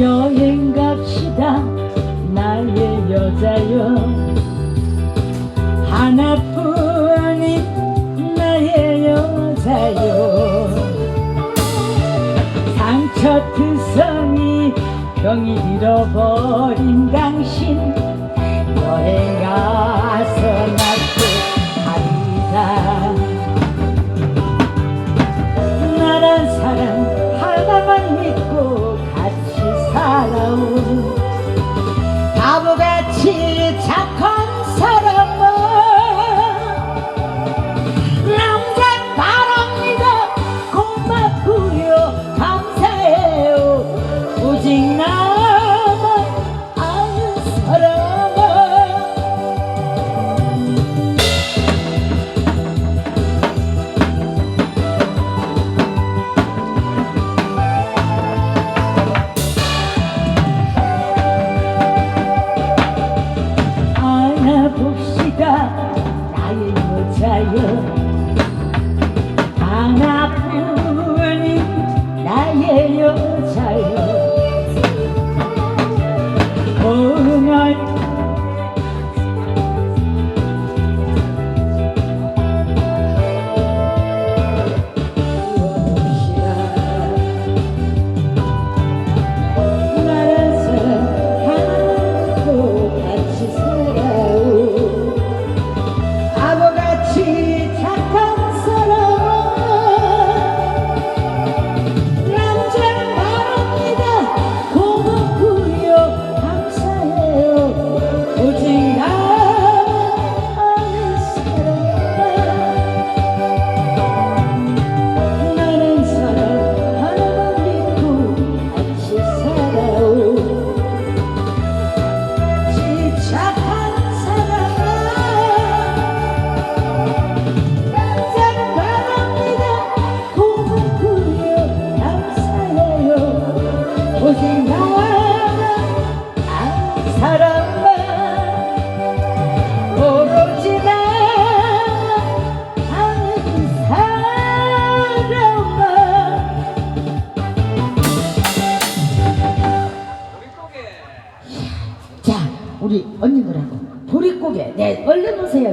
여행 갑시다. 나의 여자여. 하나뿐인 나의 여자여. 상처투성이 병이 잃어버린 당신 여행 가 I'm not 우리 언니들하고. 보릿고개. 네 얼른 오세요.